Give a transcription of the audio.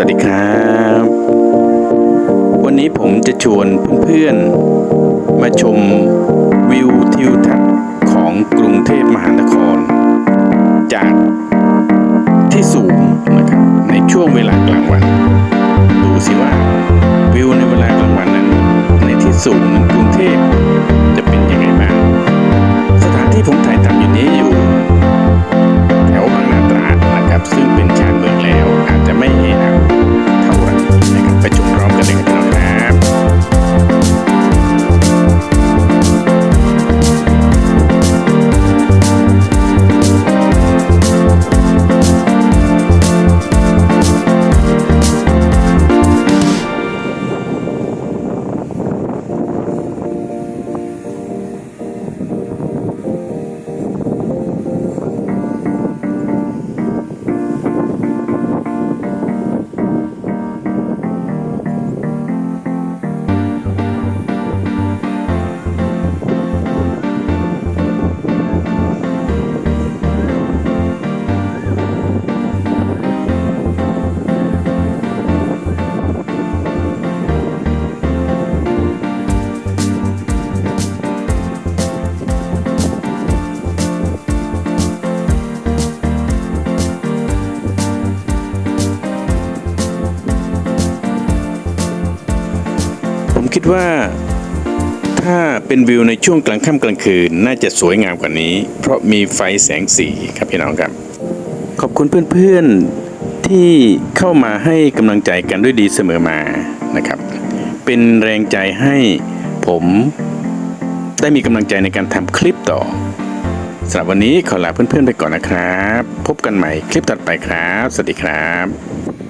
สวัสดีครับ วันนี้ผมจะชวนเพื่อนๆ มาชมวิวทิวทัศน์ของกรุงเทพมหานคร จากที่สูงนะครับในช่วงเวลากลางวัน ดูสิว่าวิวในเวลากลางวันนั้นในที่สูงนั้นกรุงเทพ ผมคิดว่าถ้าเป็นวิวในช่วงกลางค่ำกลางคืน น่าจะสวยงามกว่านี้ เพราะมีไฟแสงสีครับพี่น้องครับ ขอบคุณเพื่อนๆที่เข้ามาให้กำลังใจกันด้วยดีเสมอมานะครับ เป็นแรงใจให้ผมได้มีกำลังใจในการทำคลิปต่อสำหรับวันนี้ขอลาเพื่อนๆไปก่อนนะครับ พบกันใหม่คลิปถัดไปครับ สวัสดีครับ